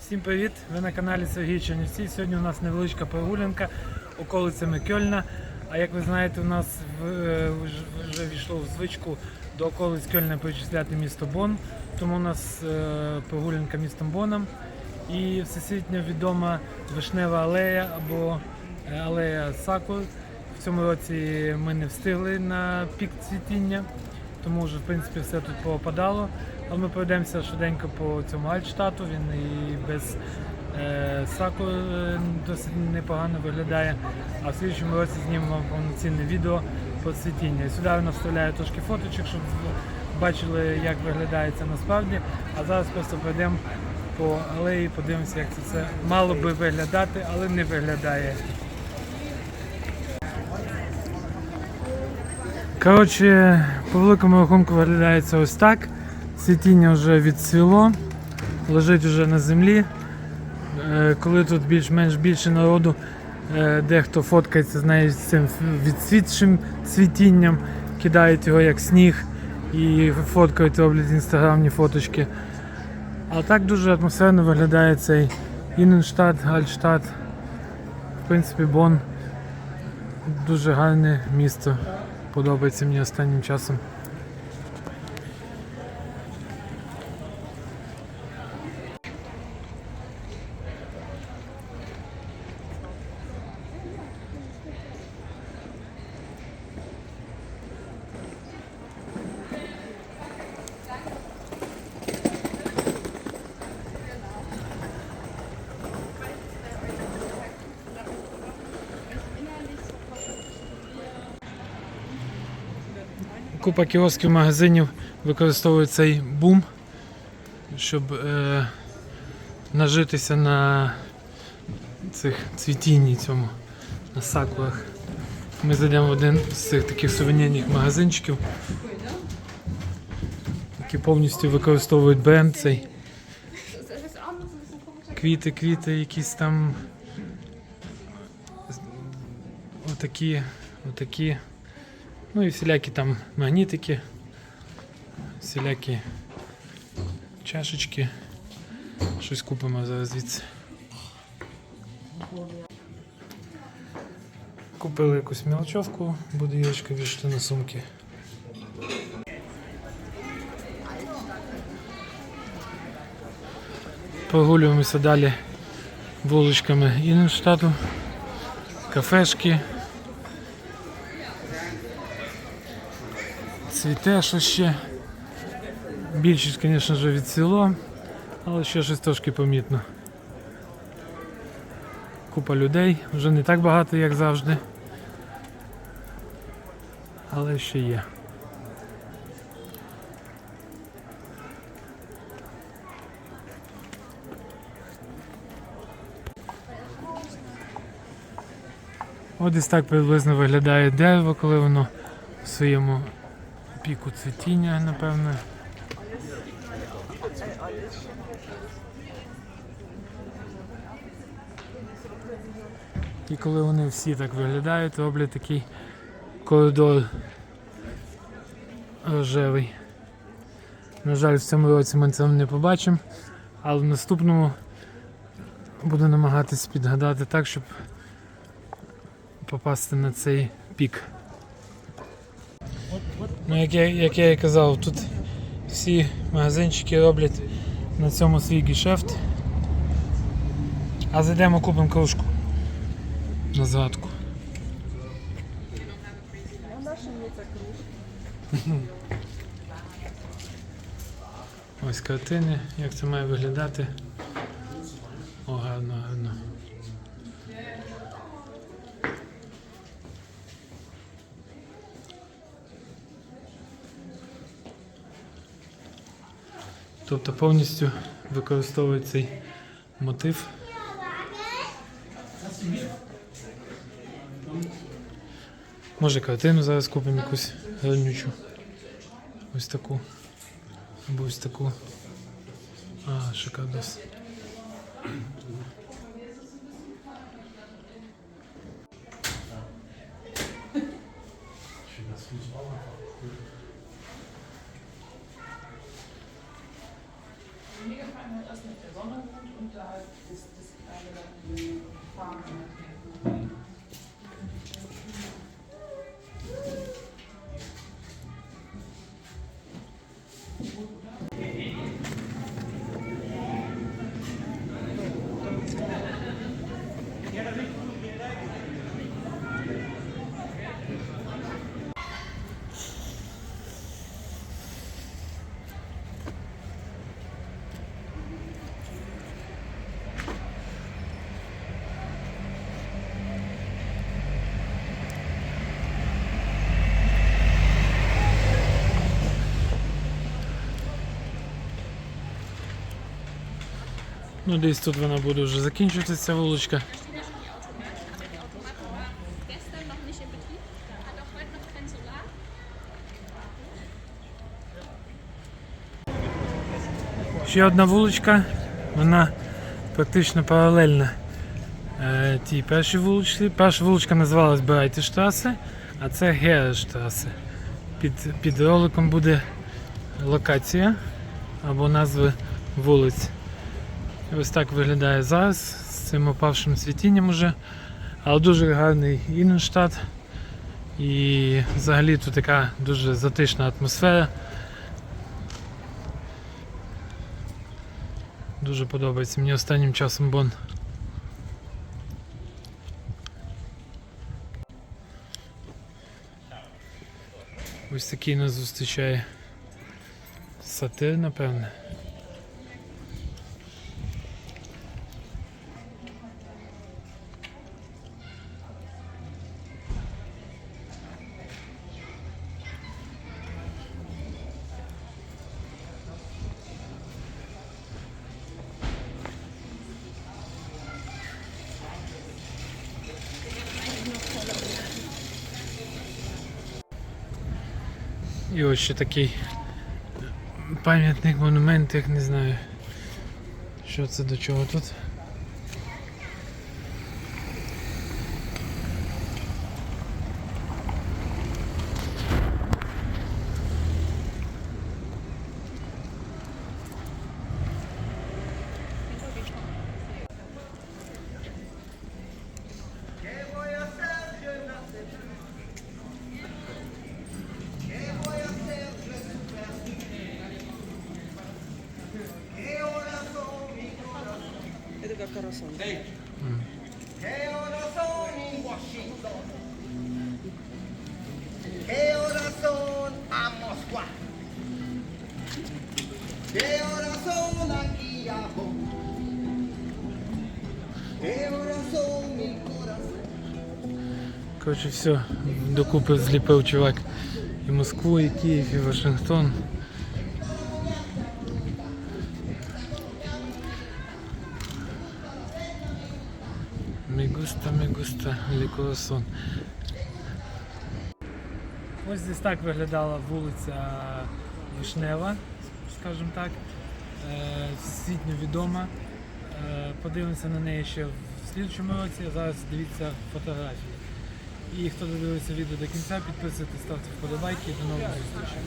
Всім привіт! Ви на каналі Сергій Чернівці. Сьогодні у нас невеличка прогулянка околицями Кьольна. А як ви знаєте, у нас е, вже- війшло в звичку до околиць Кьольна причисляти місто Бон. Тому у нас е, прогулянка містом Боном. І всесвітньо відома вишнева алея або е, алея Сакур. В цьому році ми не встигли на пік цвітіння, тому вже в принципі все тут попадало. Але ми пройдемося швиденько по цьому альтштату. Він і без е, сакур е, досить непогано виглядає. А в слідчому році знімемо повноцінне відео по цвітінню. Сюди вона вставляє трошки фоточок, щоб бачили, як виглядає це насправді. А зараз просто пройдемо по алеї, подивимося, як це все мало би виглядати, але не виглядає. Коротше, по великому рахунку виглядає це ось так. Цвітіння вже відцвіло, лежить вже на землі. Е, Коли тут більш-менш більше народу, е, дехто фоткається з нею з цим відцвітшим цвітінням, кидають його як сніг і фоткають, роблять інстаграмні фоточки. А так дуже атмосферно виглядає цей Інненштадт, Гальштадт. В принципі, Бон дуже гарне місто. Подобається мені останнім часом. Купа кіосків магазинів використовують цей бум, щоб е, нажитися на цих цвітінні цьому, на сакурах. Ми зайдемо в один з цих таких сувенірних магазинчиків, які повністю використовують бренд цей. Квіти, квіти, якісь там отакі, отакі. Ну і всілякі там магнітики, всілякі чашечки. Щось купимо зараз звідси. Купили якусь мелочовку, буде Юрочка вішати на сумки. Прогулюємося далі вуличками Інненштадту, кафешки. Цвіте що ще. Більшість, звісно ж, відцвіло, але ще щось трошки помітно. Купа людей, вже не так багато, як завжди. Але ще є. От десь так приблизно виглядає дерево, коли воно в своєму піку цвітіння, напевно. І коли вони всі так виглядають, роблять такий коридор рожевий. На жаль, в цьому році ми це не побачимо, але в наступному буду намагатись підгадати так, щоб попасти на цей пік. Ну, як я, як я і казав, тут всі магазинчики роблять на цьому свій гешефт. А зайдемо купимо кружку на згадку. Ось картини, як це має виглядати. О, гарно, гарно. Тобто повністю використовує цей мотив. Може картину зараз купимо якусь гарнючу. Ось таку. Або ось таку. А, шикардос. Ну, десь тут вона буде вже закінчуватися ця вуличка. Ще одна вуличка, вона практично паралельна е, тій першій вуличці. Перша вуличка називалась Брайтештрасе, а це Герештрасе. Під, під роликом буде локація або назви вулиць. І ось так виглядає зараз з цим опавшим світінням уже. Але дуже гарний Інненштадт. І взагалі тут така дуже затишна атмосфера. Дуже подобається мені останнім часом Бон. Ось такий нас зустрічає сатир, напевне. І ось ще такий пам'ятник, монумент, як не знаю. Що це до чого тут. Коротше, все, докупи зліпив чувак. І Москву, і Київ, і Вашингтон. Me gusta, el corazón. Ось десь так виглядала вулиця Вишнева, скажімо так. Всесвітньо відома. Е, Подивимося на неї ще в слідчому році, а зараз дивіться фотографії. І хто додивився відео до кінця, підписуйтесь, ставте вподобайки до нових зустрічей.